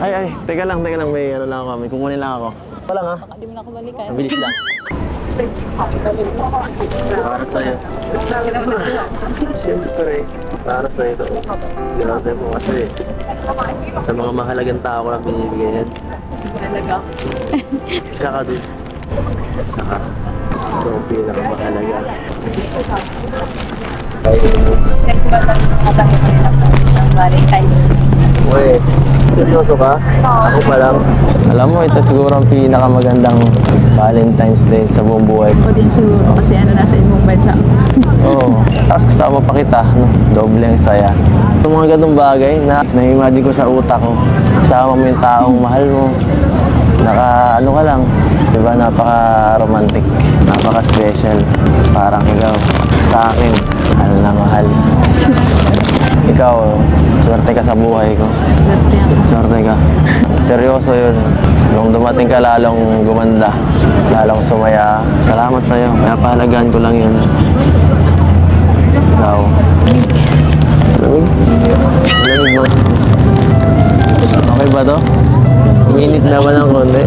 Ay, ay, teka lang, teka lang. May ano lang ako. May kukunin lang ako. Ito lang ha. Hindi mo na ako balikan. Mabilis lang. Para sa'yo. Siyempre, para sa'yo ito. Grabe mo kasi. Sa mga mahalagang tao ko lang binibigay yan. Talaga. Saka dun. Saka. Ito ang pinakamahalaga. Ay, Step ba lang nakatahin ko nila ng Valentine's? Uy, seryoso ka? Ako pa lang. Alam mo, ito siguro ang pinakamagandang Valentine's Day sa buong buhay ko. Ako din siguro kasi ano nasa ibang bansa. Oo. Tapos kasama pa kita, no? doble ang saya. Yung mga ganung bagay na na-imagine ko sa utak ko. Kasama mo yung taong mahal mo. Naka, ano ka lang. Di ba, napaka-romantic. Napaka-special. Parang ikaw, sa akin, mahal na mahal. ikaw, swerte ka sa buhay ko. Swerte ako. Swerte ka. Seryoso yun. Nung dumating ka lalong gumanda, lalong sumaya. Salamat sa'yo. Kaya pahalagaan ko lang yun. Ikaw. Lamig. Lamig mo. Okay ba to? Init naman ng konti.